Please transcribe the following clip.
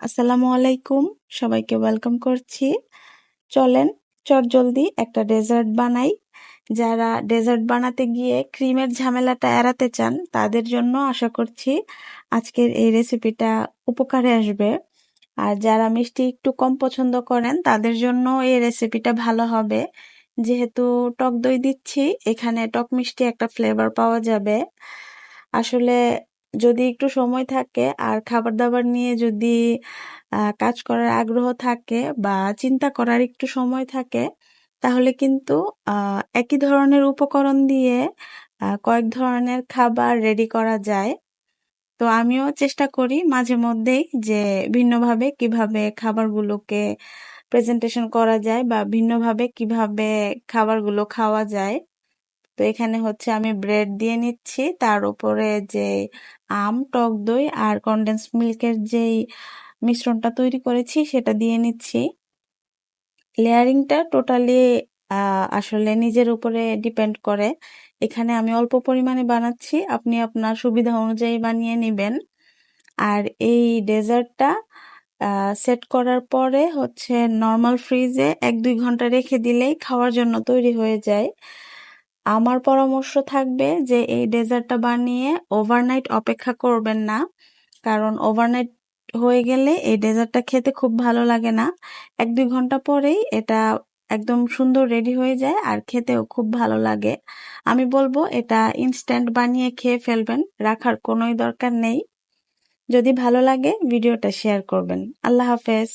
আসসালামু আলাইকুম। সবাইকে ওয়েলকাম করছি। চলেন চটজলদি একটা ডেজার্ট বানাই। যারা ডেজার্ট বানাতে গিয়ে ক্রিমের ঝামেলাটা এড়াতে চান, তাদের জন্য আশা করছি আজকের এই রেসিপিটা উপকারে আসবে। আর যারা মিষ্টি একটু কম পছন্দ করেন, তাদের জন্য এই রেসিপিটা ভালো হবে। যেহেতু টক দই দিচ্ছি, এখানে টক মিষ্টি একটা ফ্লেভার পাওয়া যাবে। আসলে যদি একটু সময় থাকে আর খাবার দাবার নিয়ে যদি কাজ করার আগ্রহ থাকে বা চিন্তা করার একটু সময় থাকে, তাহলে কিন্তু একই ধরনের উপকরণ দিয়ে কয়েক ধরনের খাবার রেডি করা যায়। তো আমিও চেষ্টা করি মাঝে মধ্যেই যে ভিন্নভাবে কীভাবে খাবারগুলোকে প্রেজেন্টেশন করা যায় বা ভিন্নভাবে কীভাবে খাবারগুলো খাওয়া যায়। তো এখানে হচ্ছে আমি ব্রেড দিয়ে নিচ্ছি। তার উপরে যে আম, টক দই আর কন্ডেন্স মিল্কের যেই মিশ্রণটা তৈরি করেছি সেটা দিয়ে নিচ্ছি। লেয়ারিংটা টোটালি আসলে নিজের উপরে ডিপেন্ড করে। এখানে আমি অল্প পরিমাণে বানাচ্ছি। আপনি আপনার সুবিধা অনুযায়ী বানিয়ে নেবেন। আর এই ডেজার্টটা সেট করার পরে হচ্ছে নর্মাল ফ্রিজে এক দুই ঘণ্টা রেখে দিলেই খাওয়ার জন্য তৈরি হয়ে যায়। আমার পরামর্শ থাকবে যে এই ডেজার্টটা বানিয়ে ওভারনাইট অপেক্ষা করবেন না। কারণ ওভারনাইট হয়ে গেলে এই ডেজার্টটা খেতে খুব ভালো লাগে না। এক দুই ঘণ্টা পরেই এটা একদম সুন্দর রেডি হয়ে যায় আর খেতেও খুব ভালো লাগে। আমি বলব এটা ইনস্ট্যান্ট বানিয়ে খেয়ে ফেলবেন, রাখার কোনোই দরকার নেই। যদি ভালো লাগে, ভিডিওটা শেয়ার করবেন। আল্লাহ হাফেজ।